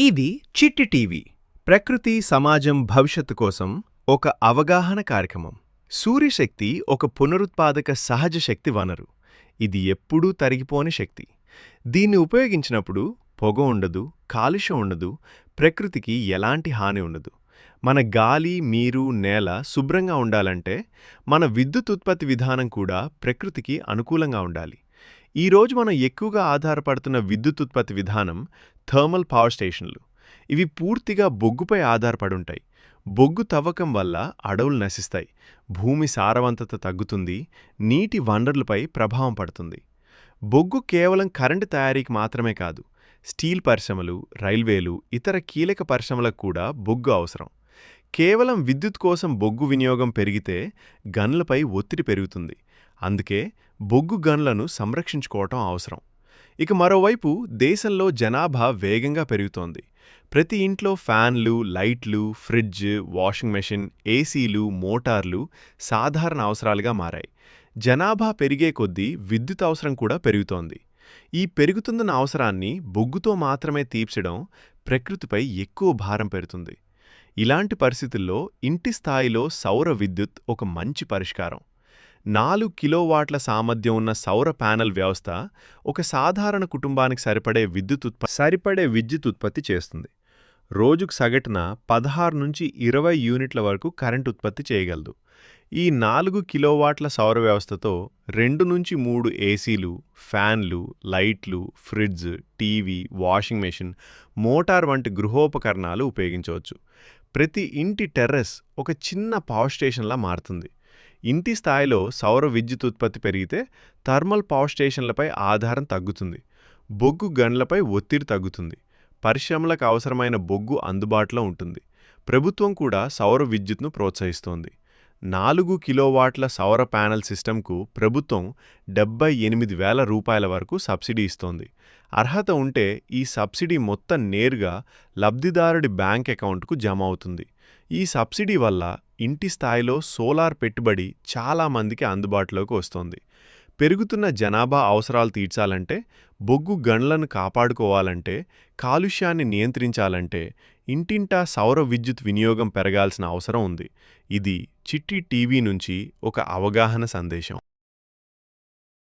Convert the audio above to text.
ఇది చిట్టి టీవీ. ప్రకృతి సమాజం భవిష్యత్తు కోసం ఒక అవగాహన కార్యక్రమం. సూర్యశక్తి ఒక పునరుత్పాదక సహజ శక్తి వనరు. ఇది ఎప్పుడూ తరిగిపోని శక్తి. దీన్ని ఉపయోగించినప్పుడు పొగ ఉండదు కాలుష్యం ఉండదు ప్రకృతికి ఎలాంటి హాని ఉండదు. మన గాలి నీరు నేల శుభ్రంగా ఉండాలంటే మన విద్యుత్ ఉత్పత్తి విధానం కూడా ప్రకృతికి అనుకూలంగా ఉండాలి. ఈరోజు మనం ఎక్కువగా ఆధారపడుతున్న విద్యుత్ ఉత్పత్తి విధానం థర్మల్ పవర్ స్టేషన్లు. ఇవి పూర్తిగా బొగ్గుపై ఆధారపడి ఉంటాయి బొగ్గు తవ్వకం వల్ల అడవులు నశిస్తాయి. భూమి సారవంతత తగ్గుతుంది. నీటి వనరులపై ప్రభావం పడుతుంది. బొగ్గు కేవలం కరెంటు తయారీకి మాత్రమే కాదు స్టీల్ పరిశ్రమలు రైల్వేలు ఇతర కీలక పరిశ్రమలకు కూడా బొగ్గు అవసరం. కేవలం విద్యుత్ కోసం బొగ్గు వినియోగం పెరిగితే గన్లపై ఒత్తిడి పెరుగుతుంది. అందుకే బొగ్గు గన్లను సంరక్షించుకోవటం అవసరం. ఇక మరోవైపు దేశంలో జనాభా వేగంగా పెరుగుతోంది. ప్రతి ఇంట్లో ఫ్యాన్లు లైట్లు ఫ్రిడ్జ్ వాషింగ్ మెషిన్ ఏసీలు మోటార్లు సాధారణ అవసరాలుగా మారాయి. జనాభా పెరిగే కొద్దీ విద్యుత్ అవసరం కూడా పెరుగుతోంది. ఈ పెరుగుతున్న అవసరాన్ని బొగ్గుతో మాత్రమే తీర్చడం ప్రకృతిపై ఎక్కువ భారం పెడుతుంది. ఇలాంటి పరిస్థితుల్లో ఇంటి స్థాయిలో సౌర విద్యుత్ ఒక మంచి పరిష్కారం. నాలుగు కిలోవాట్ల సామర్థ్యం ఉన్న సౌర ప్యానెల్ వ్యవస్థ ఒక సాధారణ కుటుంబానికి సరిపడే విద్యుత్ ఉత్పత్తి సరిపడే విద్యుత్ ఉత్పత్తి చేస్తుంది. రోజుకు సగటున పదహారు నుంచి ఇరవై యూనిట్ల వరకు కరెంట్ ఉత్పత్తి చేయగలదు. ఈ నాలుగు కిలోవాట్ల సౌర వ్యవస్థతో రెండు నుంచి మూడు ఏసీలు ఫ్యాన్లు లైట్లు fridge TV washing machine motor వంటి గృహోపకరణాలు ఉపయోగించవచ్చు. ప్రతి ఇంటి టెర్రస్ ఒక చిన్న పవర్ స్టేషన్లా మారుతుంది. ఇంటి స్థాయిలో సౌర విద్యుత్ ఉత్పత్తి పెరిగితే థర్మల్ పవర్ స్టేషన్లపై ఆధారం తగ్గుతుంది. బొగ్గు గన్లపై ఒత్తిడి తగ్గుతుంది. పరిశ్రమలకు అవసరమైన బొగ్గు అందుబాటులో ఉంటుంది. ప్రభుత్వం కూడా సౌర విద్యుత్ను ప్రోత్సహిస్తోంది. నాలుగు కిలోవాట్ల సౌర ప్యానెల్ సిస్టమ్కు ప్రభుత్వం డెబ్బై ఎనిమిది వేల రూపాయల వరకు సబ్సిడీ ఇస్తోంది. అర్హత ఉంటే ఈ సబ్సిడీ మొత్తం నేరుగా లబ్ధిదారుడి బ్యాంక్ అకౌంట్కు జమ అవుతుంది. ఈ సబ్సిడీ వల్ల ఇంటి స్థాయిలో సోలార్ పెట్టుబడి చాలామందికి అందుబాటులోకి వస్తోంది. పెరుగుతున్న జనాభా అవసరాలు తీర్చాలంటే బొగ్గు గన్లను కాపాడుకోవాలంటే కాలుష్యాన్ని నియంత్రించాలంటే ఇంటింటా సౌర విద్యుత్ వినియోగం పెరగాల్సిన అవసరం ఉంది. ఇది చిట్టి టీవీ నుంచి ఒక అవగాహన సందేశం.